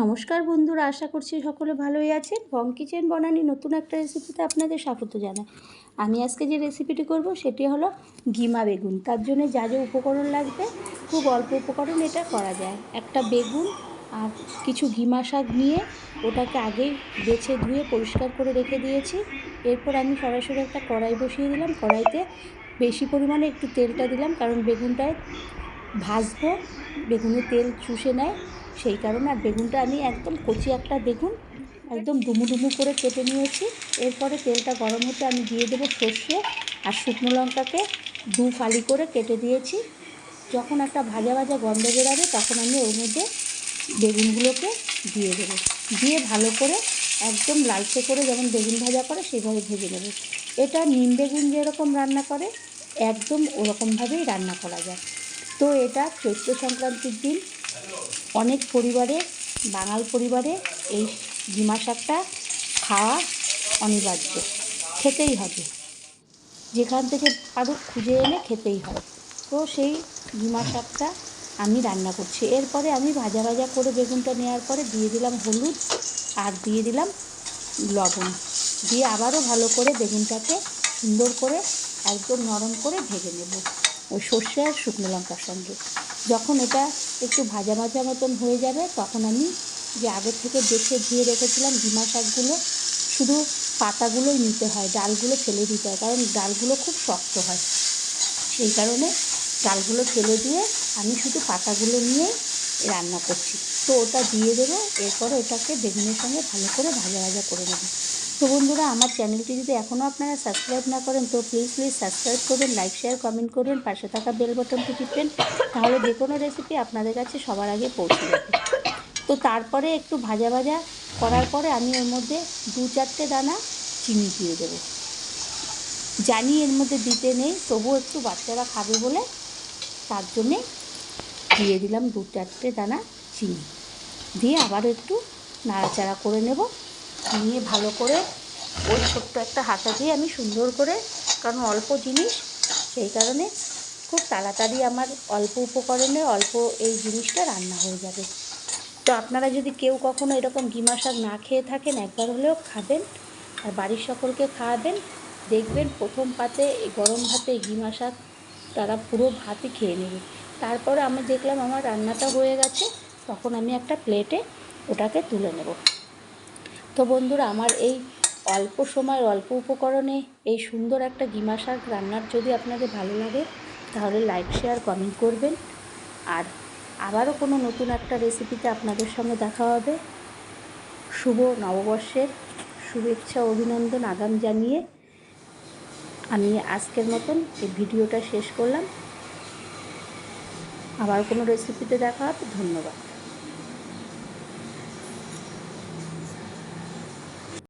নমস্কার বন্ধুরা, আশা করছি সকলে ভালোই আছেন। বং কিচেন বনানি নতুন একটা রেসিপিতে আপনাদের স্বাগত জানাই। আমি আজকে যে রেসিপিটি করব, সেটি হলো গিমা বেগুন। তার জন্য যা যা উপকরণ লাগবে, খুব অল্প উপকরণ এটা করা যায়। একটা বেগুন আর কিছু ঘিমা শাক নিয়ে ওটাকে আগেই বেছে ধুয়ে পরিষ্কার করে রেখে দিয়েছি। এরপর আমি সরাসরি একটা কড়াই বসিয়ে দিলাম। কড়াইতে বেশি পরিমাণে একটু তেলটা দিলাম, কারণ বেগুনটায় ভাজবো, বেগুনে তেল চুষে নেয়। সেই কারণে আর বেগুনটা আমি একদম কচি একটা বেগুন একদম ডুমু ডুমু করে কেটে নিয়েছি। এরপরে তেলটা গরম হতে আমি দিয়ে দেবো সর্ষে আর শুকনো লঙ্কাকে দু ফালি করে কেটে দিয়েছি। যখন একটা ভাজা ভাজা গন্ধ বেরাবে তখন আমি ওর মধ্যে বেগুনগুলোকে দিয়ে দেবো। দিয়ে ভালো করে একদম লালচে করে যেমন বেগুন ভাজা করে সেভাবে ভেজে নেব। এটা নিম বেগুন যেরকম রান্না করে একদম ওরকমভাবেই রান্না করা যায়। তো এটা চৈত্র সংক্রান্তির দিন অনেক পরিবারে, বাঙাল পরিবারে এই ডিমা শাকটা খাওয়া অনিবার্য। খেতেই হবে। যেখান থেকে পারুক খুঁজে এনে খেতেই হয় তো সেই ডিমা শাকটা আমি রান্না করছি। এরপরে আমি ভাজা ভাজা করে বেগুনটা নেওয়ার পরে দিয়ে দিলাম হলুদ আর দিয়ে দিলাম লবণ। দিয়ে আবারও ভালো করে বেগুনটাকে সুন্দর করে একদম নরম করে ভেজে নেব। ওই সর্ষে আর শুকনো লঙ্কার সঙ্গে। যখন এটা একটু ভাজা ভাজা মতন হয়ে যাবে, তখন আমি যে আগের থেকে দেখে ধুয়ে রেখেছিলাম ডিমা শাকগুলো, শুধু পাতাগুলোই নিতে হয়, ডালগুলো ফেলে দিতে হয়, কারণ ডালগুলো খুব শক্ত হয়। সেই কারণে ডালগুলো ফেলে দিয়ে আমি শুধু পাতাগুলো নিয়ে রান্না করছি। তো ওটা দিয়ে দেবো, এরপরে ওটাকে বেগুনের সঙ্গে ভালো করে ভাজা ভাজা করে নেব। তো বন্ধুরা, আমার চ্যানেলটি যদি এখনও আপনারা সাবস্ক্রাইব না করেন, তো প্লিজ প্লিজ সাবস্ক্রাইব করবেন লাইক শেয়ার কমেন্ট করবেন, পাশে থাকা বেল বটনটি টিপবেন, তাহলে যে কোনো রেসিপি আপনাদের কাছে সবার আগে পৌঁছে যাবে। তো তারপরে একটু ভাজা ভাজা করার পরে আমি ওর মধ্যে দু চারটে দানা চিনি দিয়ে দেবো। জানি এর মধ্যে দিতে নেই, তবুও একটু বাচ্চারা খাবে বলে তার জন্যে দিয়ে দিলাম দু চারটে দানা চিনি। দিয়ে আবার একটু নাড়াচাড়া করে নেব। নিয়ে ভালো করে ওই ছোট্ট একটা হাতা দিয়ে আমি সুন্দর করে, কারণ অল্প জিনিস, সেই কারণে খুব তাড়াতাড়ি আমার অল্প উপকরণে অল্প এই জিনিসটা রান্না হয়ে যাবে। তো আপনারা যদি কেউ কখনো এরকম গিমা শাক না খেয়ে থাকেন, একবার হলেও খাবেন আর বাড়ির সকলকে খাওয়াবেন। দেখবেন প্রথম পাতে গরম ভাতে গিমা শাক তারা পুরো ভাতই খেয়ে নেবে। তারপরে আমি দেখলাম আমার রান্নাটা হয়ে গেছে, তখন আমি একটা প্লেটে ওটাকে তুলে নেব। তো বন্ধুরা, আমার এই অল্প সময় অল্প উপকরণে এই সুন্দর একটা গিমা শাক রান্নার যদি আপনাদের ভালো লাগে, তাহলে লাইক শেয়ার কমেন্ট করবেন। আর আবারও কোনো নতুন একটা রেসিপিতে আপনাদের সঙ্গে দেখা হবে। শুভ নববর্ষের শুভেচ্ছা, অভিনন্দন, আগাম জানিয়ে আমি আজকের মতন এই ভিডিওটা শেষ করলাম। আবার কোনো রেসিপিতে দেখা হবে। ধন্যবাদ।